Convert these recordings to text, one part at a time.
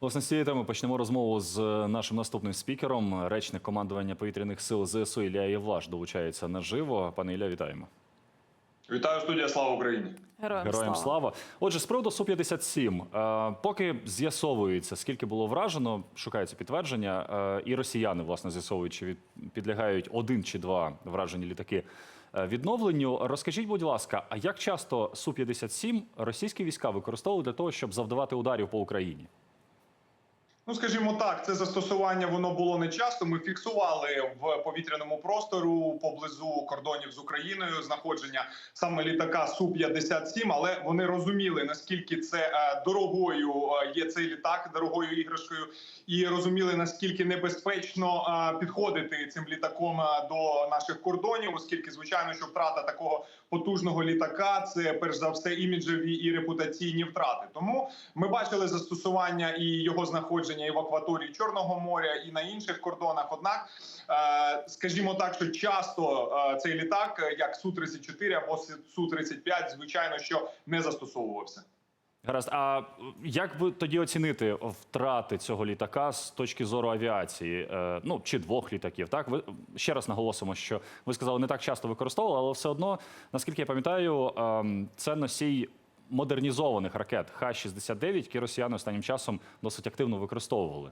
Власне, з цієї теми почнемо розмову з нашим наступним спікером. Речник командування повітряних сил ЗСУ Ілля Євлаш долучається наживо. Пане Ілля, вітаємо. Вітаю студія Слава Україні. Героям, Героям слава. Отже, з приводу су 57 е, поки з'ясовується, скільки було вражено, шукається підтвердження, е, і росіяни власне з'ясовують, чи від, підлягають один чи два вражені літаки е, відновленню. Розкажіть, будь ласка, а як часто су 57 російські війська використовували для того, щоб завдавати ударів по Україні? Ну, скажімо так, це застосування воно було не часто. Ми фіксували в повітряному простору поблизу кордонів з Україною знаходження саме літака су 57 але вони розуміли наскільки це е, дорогою е, є цей літак, дорогою іграшкою, і розуміли наскільки небезпечно е, підходити цим літаком до наших кордонів, оскільки звичайно, що втрата такого потужного літака це перш за все іміджеві і репутаційні втрати. Тому ми бачили застосування і його знаходження і в акваторії Чорного моря, і на інших кордонах. Однак, е, скажімо так, що часто е, цей літак, як су 34 або су 35 звичайно, що не застосовувався. Гаразд, а як би тоді оцінити втрати цього літака з точки зору авіації? Е, Ну чи двох літаків? Так ви ще раз наголосимо, що ви сказали, не так часто використовували, але все одно, наскільки я пам'ятаю, е, це носій модернізованих ракет Х-69, які росіяни останнім часом досить активно використовували.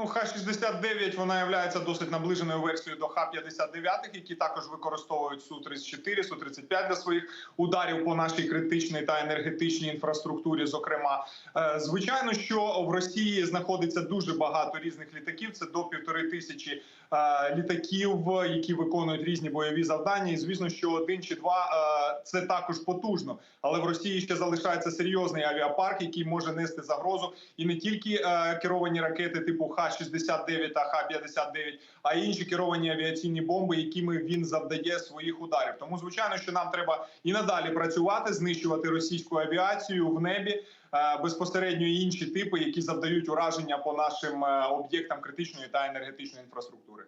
Ну, Х-69, вона є досить наближеною версією до Х-59, які також використовують Су-34, Су-35 для своїх ударів по нашій критичній та енергетичній інфраструктурі. Зокрема, Е, звичайно, що в Росії знаходиться дуже багато різних літаків. Це до півтори тисячі е, літаків, які виконують різні бойові завдання. І звісно, що один чи два е, це також потужно. Але в Росії ще залишається серйозний авіапарк, який може нести загрозу, і не тільки керовані ракети типу Х-69 та Х-59, а інші керовані авіаційні бомби, якими він завдає своїх ударів. Тому звичайно, що нам треба і надалі працювати, знищувати російську авіацію в небі. е, Безпосередньо інші типи, які завдають ураження по нашим е, об'єктам критичної та енергетичної інфраструктури.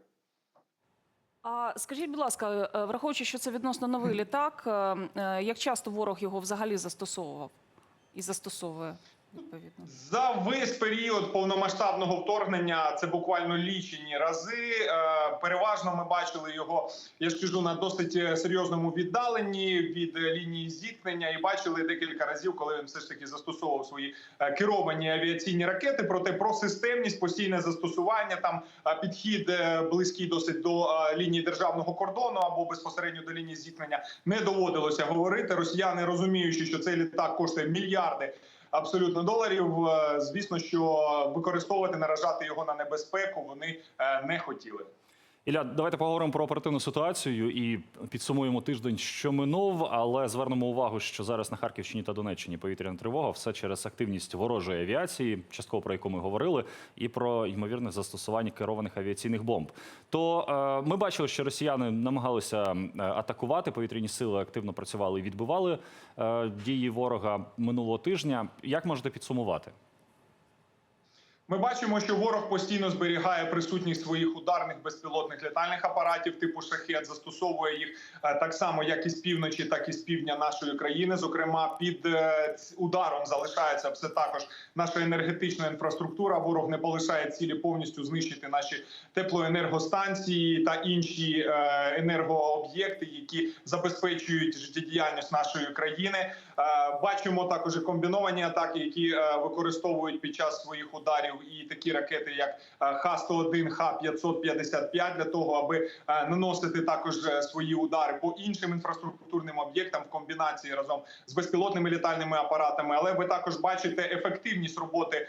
А скажіть, будь ласка, е, враховуючи, що це відносно новий літак, е, е, як часто ворог його взагалі застосовував і застосовує відповідно? За весь період повномасштабного вторгнення це буквально лічені рази. Е, Переважно ми бачили його, я ж кажу, на досить е, серйозному віддаленні від е, лінії зіткнення, і бачили декілька разів, коли він все ж таки застосовував свої керовані авіаційні ракети. Проте про системність, постійне застосування, там підхід близький досить до лінії державного кордону або безпосередньо до лінії зіткнення не доводилося говорити. Росіяни розуміючи, що цей літак коштує мільярди абсолютно доларів. е, Звісно, що використовувати, наражати його на небезпеку вони е, не хотіли. Ілля, давайте поговоримо про оперативну ситуацію і підсумуємо тиждень, що минув, але звернемо увагу, що зараз на Харківщині та Донеччині повітряна тривога все через активність ворожої авіації, частково про яку ми говорили, і про ймовірне застосування керованих авіаційних бомб. То е, ми бачили, що росіяни намагалися е, атакувати повітряні сили, активно працювали і відбивали е, дії ворога минулого тижня. Як можете підсумувати? Ми бачимо, що ворог постійно зберігає присутність своїх ударних безпілотних літальних апаратів типу шахет, застосовує їх е, так само, як і з півночі, так і з півдня нашої країни. Зокрема, під е, ударом залишається все також наша енергетична інфраструктура. Ворог не полишає цілі повністю знищити наші теплоенергостанції та інші е, енергооб'єкти, які забезпечують життєдіяльність нашої країни. Бачимо також комбіновані атаки, які використовують під час своїх ударів і такі ракети, як е, Х-101, Х-555, для того, аби е, наносити також е, свої удари по іншим інфраструктурним об'єктам в комбінації разом з безпілотними літальними апаратами. Але ви також бачите ефективність роботи е,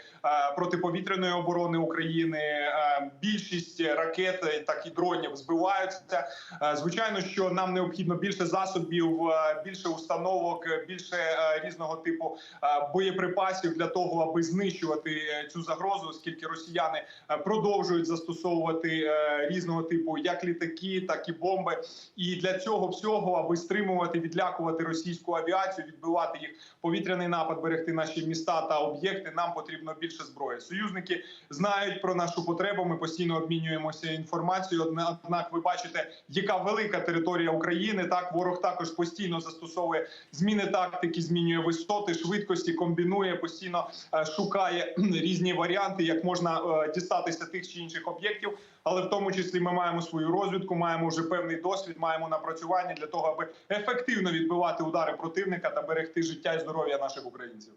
протиповітряної оборони України. Е, Більшість ракет, е, так і дронів збиваються. Е, Звичайно, що нам необхідно більше засобів, е, більше установок, е, більше е, різного типу е, боєприпасів для того, аби знищувати е, цю загрозу. Загрозу, оскільки росіяни е, продовжують застосовувати е, різного типу як літаки, так і бомби. І для цього всього, аби стримувати, відлякувати російську авіацію, відбивати їх повітряний напад, берегти наші міста та об'єкти. Нам потрібно більше зброї. Союзники знають про нашу потребу. Ми постійно обмінюємося інформацією. Одна- Однак, ви бачите, яка велика територія України. Так ворог також постійно застосовує зміни тактики, змінює висоти, швидкості, комбінує постійно е, шукає різні варіанти, як можна е, дістатися тих чи інших об'єктів. Але в тому числі ми маємо свою розвідку, маємо вже певний досвід, маємо напрацювання для того, аби ефективно відбивати удари противника та берегти життя і здоров'я наших українців.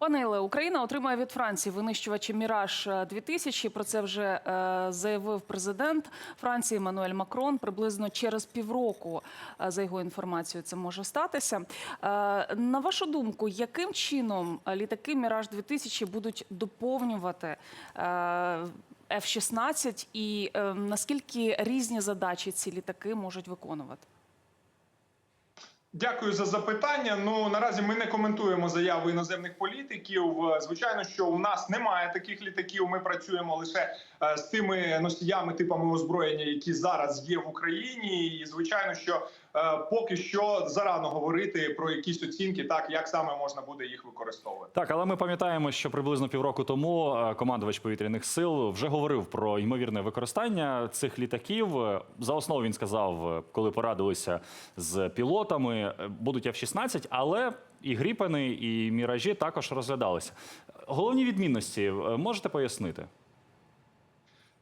Пане Іле, Україна отримає від Франції винищувачі Міраж 2000 Про це вже е, заявив президент Франції Еммануель Макрон. Приблизно через півроку, е, за його інформацією, це може статися. Е, на вашу думку, яким чином літаки Міраж 2000 будуть доповнювати е, F-16 і е, наскільки різні задачі ці літаки можуть виконувати? Дякую за запитання. Ну наразі ми не коментуємо заяви іноземних політиків. Е, Звичайно, що у нас немає таких літаків. Ми працюємо лише е, з тими носіями, типами озброєння, які зараз є в Україні. І звичайно, що поки що зарано говорити про якісь оцінки, так як саме можна буде їх використовувати. Так, але ми пам'ятаємо, що приблизно півроку тому е, командувач повітряних сил вже говорив про ймовірне використання цих літаків. Е, За основу він сказав, е, коли порадилися з пілотами, е, будуть F-16, але і гріпени, і міражі також розглядалися. Головні відмінності е, можете пояснити?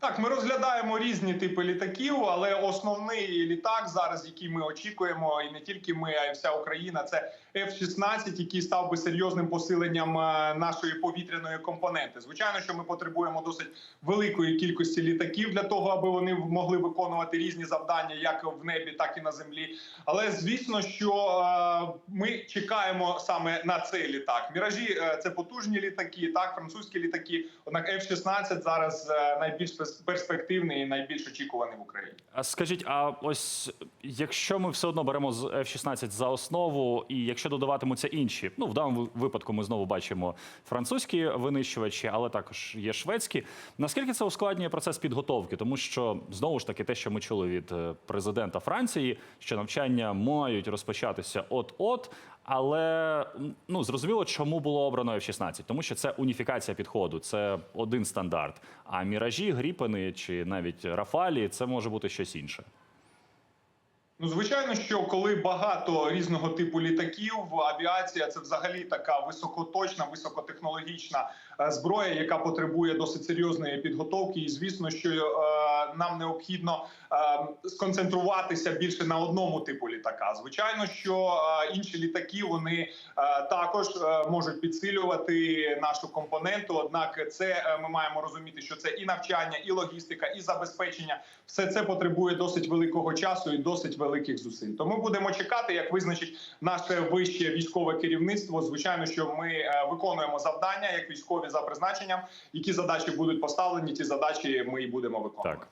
Так, ми розглядаємо різні типи літаків, але основний літак зараз, який ми очікуємо, і не тільки ми, а й вся Україна, це F-16, який став би серйозним посиленням е, нашої повітряної компоненти. Звичайно, що ми потребуємо досить великої кількості літаків для того, аби вони могли виконувати різні завдання, як в небі, так і на землі. Але звісно, що е, ми чекаємо саме на цей літак. Міражі е, це потужні літаки, так французькі літаки. Однак F-16 зараз найбільш перспективний і найбільш очікуваний в Україні. А скажіть, а ось якщо ми все одно беремо з F-16 за основу, і якщо додаватимуться інші, ну в даному випадку ми знову бачимо французькі винищувачі, але також є шведські. Наскільки це ускладнює процес підготовки? Тому що знову ж таки те, що ми чули від е, президента Франції, що навчання мають розпочатися от-от. Але ну зрозуміло, чому було обрано F-16, тому що це уніфікація підходу, це один стандарт. А міражі, гріпени чи навіть рафалі це може бути щось інше. Ну, звичайно, що коли багато різного типу літаків, авіація це взагалі така високоточна, високотехнологічна е, зброя, яка потребує досить серйозної підготовки. І звісно, що е, нам необхідно е, сконцентруватися більше на одному типу літака. Звичайно, що е, інші літаки вони е, також е, можуть підсилювати нашу компоненту. Однак, це е, ми маємо розуміти, що це і навчання, і логістика, і забезпечення. Все це потребує досить великого часу і досить великих зусиль. Тому будемо чекати, як визначить наше вище військове керівництво. Звичайно, що ми е, виконуємо завдання як військові за призначенням. Які задачі будуть поставлені, ті задачі ми і будемо виконувати. Так.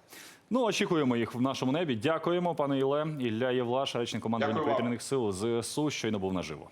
Ну, очікуємо їх в нашому небі. Дякуємо, пане Іле. Ілля Євлаш, речник командування повітряних сил ЗСУ, щойно був наживо.